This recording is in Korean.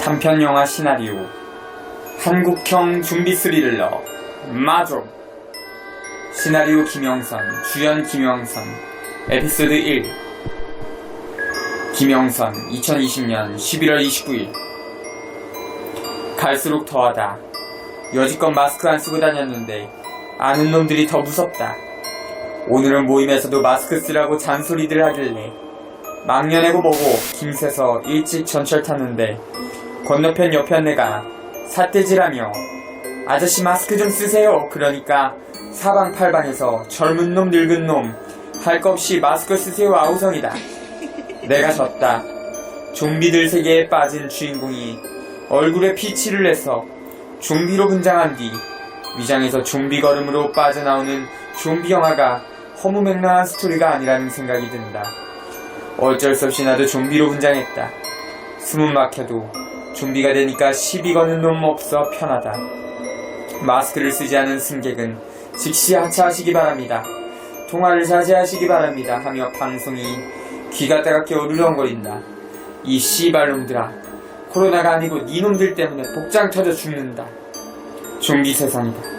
단편 영화 시나리오 한국형 좀비 스리러 마조 시나리오 김영선 주연 김영선 에피소드 1 김영선 2020년 11월 29일. 갈수록 더하다. 여지껏 마스크 안 쓰고 다녔는데 아는 놈들이 더 무섭다. 오늘은 모임에서도 마스크 쓰라고 잔소리들 하길래 막년에고 뭐고 김새서 일찍 전철 탔는데 건너편 옆에 내가 삿대질하며 아저씨 마스크 좀 쓰세요. 그러니까 사방팔방에서 젊은 놈 늙은 놈 할 것 없이 마스크 쓰세요 아우성이다. 내가 졌다. 좀비들 세계에 빠진 주인공이 얼굴에 피치를 내서 좀비로 분장한 뒤 위장에서 좀비 걸음으로 빠져나오는 좀비 영화가 허무맹랑한 스토리가 아니라는 생각이 든다. 어쩔 수 없이 나도 좀비로 분장했다. 숨은 막혀도 좀비가 되니까 시비 거는 놈 없어 편하다. 마스크를 쓰지 않은 승객은 즉시 하차하시기 바랍니다. 통화를 자제하시기 바랍니다. 하며 방송이 귀가 따갑게 으르렁거린다. 이 씨발놈들아. 코로나가 아니고 니놈들 때문에 복장 터져 죽는다. 좀비 세상이다.